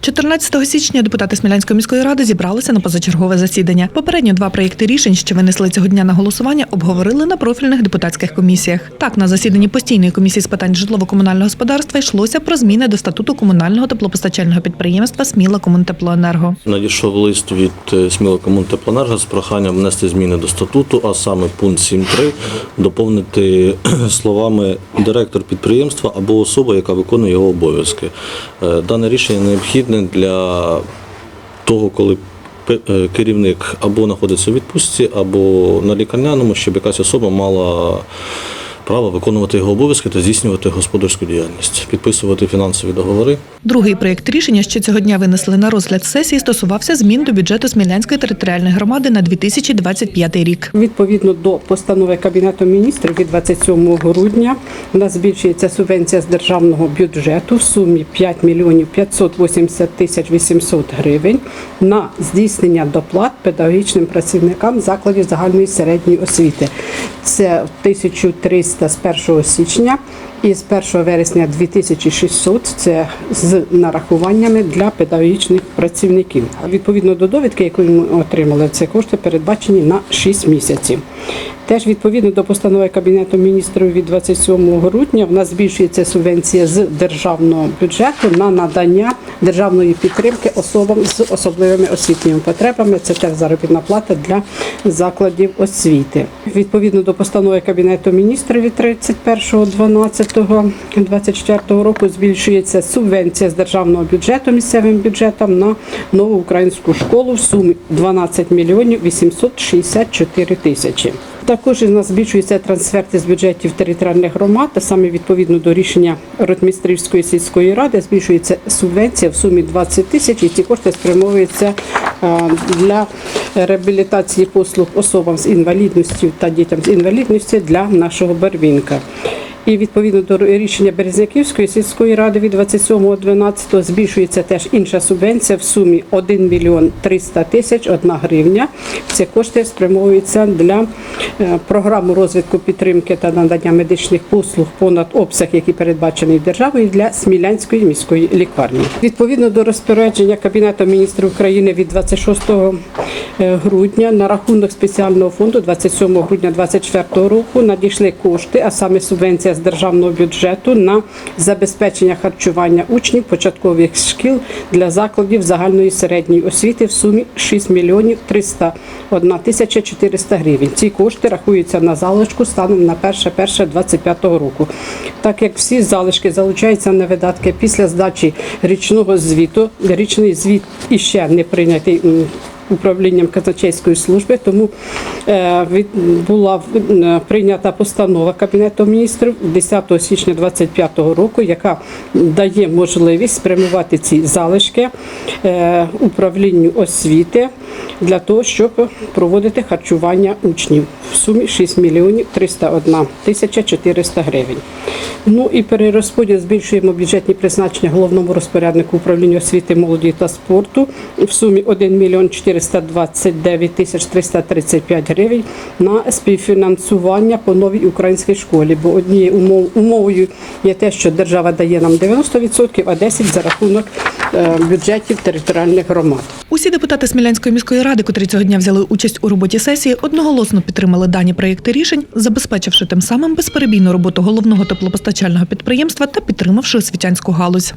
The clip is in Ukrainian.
14 січня депутати Смілянської міської ради зібралися на позачергове засідання. Попередньо два проєкти рішень, що винесли цього дня на голосування, обговорили на профільних депутатських комісіях. Так, на засіданні постійної комісії з питань житлово-комунального господарства йшлося про зміни до статуту комунального теплопостачального підприємства Сміла Комунтеплоенерго. Надійшов лист від е, Сміла Комунтеплоенерго з проханням внести зміни до статуту, а саме пункт 7.3 доповнити словами директор підприємства або особа, яка виконує його обов'язки. Е, Дане рішення необхідне для того, коли е, керівник або знаходиться у відпустці, або на лікарняному, щоб якась особа мала право виконувати його обов'язки та здійснювати господарську діяльність, підписувати фінансові договори. Другий проєкт рішення, що цього дня винесли на розгляд сесії, стосувався змін до бюджету Смілянської територіальної громади на 2025 рік. Відповідно до постанови Кабінету міністрів від 27 грудня у нас збільшується субвенція з державного бюджету в сумі 5 мільйонів 580 тисяч 800 гривень на здійснення доплат педагогічним працівникам закладів загальної середньої освіти. Це 1300 з 1 січня і з 1 вересня 2600 – це з нарахуваннями для педагогічних працівників. Відповідно до довідки, яку ми отримали, це кошти передбачені на 6 місяців. Теж відповідно до постанови Кабінету міністрів від 27 грудня в нас збільшується субвенція з державного бюджету на надання державної підтримки особам з особливими освітніми потребами. Це теж заробітна плата для закладів освіти. Відповідно до постанови Кабінету міністрів від 31.12.24 року збільшується субвенція з державного бюджету місцевим бюджетом на нову українську школу в сумі 12 мільйонів 864 тисячі. Також у нас збільшуються трансферти з бюджетів територіальних громад, та саме відповідно до рішення Ротмістрівської сільської ради збільшується субвенція в сумі 20 тисяч, і ці кошти спрямовуються для реабілітації послуг особам з інвалідністю та дітям з інвалідністю для нашого Барвінка. І відповідно до рішення Березняківської сільської ради від 27.12 збільшується теж інша субвенція в сумі 1 мільйон 300 тисяч 1 гривня. Ці кошти спрямовуються для е, програми розвитку підтримки та надання медичних послуг понад обсяг, який передбачений державою для Смілянської міської лікарні. Відповідно до розпорядження Кабінету міністрів України від 26 е, грудня на рахунок спеціального фонду 27 грудня 2024 року надійшли кошти, а саме субвенція з державного бюджету на забезпечення харчування учнів початкових шкіл для закладів загальної середньої освіти в сумі 6 мільйонів 301 тисяча 400 гривень. Ці кошти рахуються на залишку станом на 1.1.25 року. Так як всі залишки залучаються на видатки після здачі річного звіту, річний звіт іще не прийнятий управлінням казначейської служби, тому е, була е, прийнята постанова Кабінету міністрів 10 січня 2025 року, яка дає можливість спрямувати ці залишки е, управлінню освіти для того, щоб проводити харчування учнів в сумі 6 мільйонів 301 тисяча 400 гривень. Ну і перерозподіл збільшуємо бюджетні призначення головному розпоряднику управління освіти, молоді та спорту в сумі 1 мільйон 429 тисяч 335 гривень на співфінансування по новій українській школі. Бо однією умов, умовою є те, що держава дає нам 90%, а 10% за рахунок е, бюджетів територіальних громад. Усі депутати Смілянської міської ради, котрі цього дня взяли участь у роботі сесії, одноголосно підтримали дані проєкти рішень, забезпечивши тим самим безперебійну роботу головного теплопостачального підприємства та підтримавши освітянську галузь.